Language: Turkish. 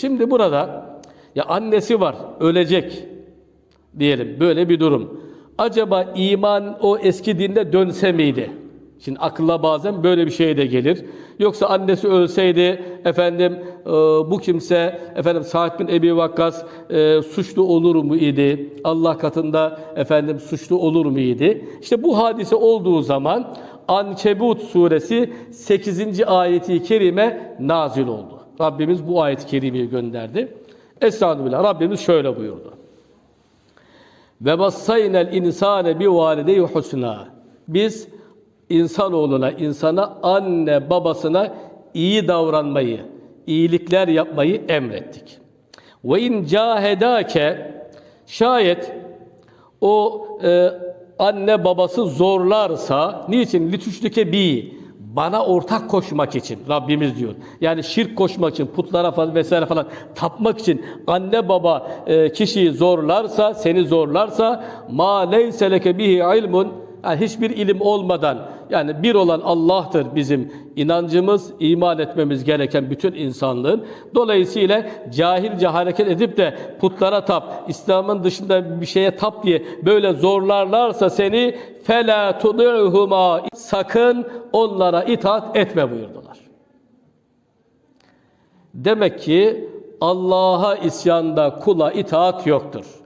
Şimdi burada ya annesi var, ölecek diyelim böyle bir durum. Acaba iman o eski dinde dönse miydi? Şimdi akılla bazen böyle bir şey de gelir. Yoksa annesi ölseydi efendim e, bu kimse efendim Sa'd bin Ebi Vakkas e, suçlu olur mu idi? Allah katında efendim suçlu olur mu idi? İşte bu hadise olduğu zaman Ankebut suresi 8. ayeti kerime nazil oldu. Rabbimiz bu ayet-i kerimeyi gönderdi. Estağfirullah. Rabbimiz şöyle buyurdu. Ve vassaynel insane bi valideyi husna. Biz insanoğluna, insana, anne babasına iyi davranmayı, iyilikler yapmayı emrettik. Ve in cahedake şayet o e, anne babası zorlarsa niçin litüşlüke bi bana ortak koşmak için Rabbimiz diyor. Yani şirk koşmak için, putlara falan vesaire falan tapmak için anne baba e, kişiyi zorlarsa, seni zorlarsa ma leyse leke bihi ilmun yani hiçbir ilim olmadan yani bir olan Allah'tır bizim inancımız, iman etmemiz gereken bütün insanlığın. Dolayısıyla cahilce hareket edip de putlara tap, İslam'ın dışında bir şeye tap diye böyle zorlarlarsa seni fela tudihuma sakın onlara itaat etme buyurdular. Demek ki Allah'a isyanda kula itaat yoktur.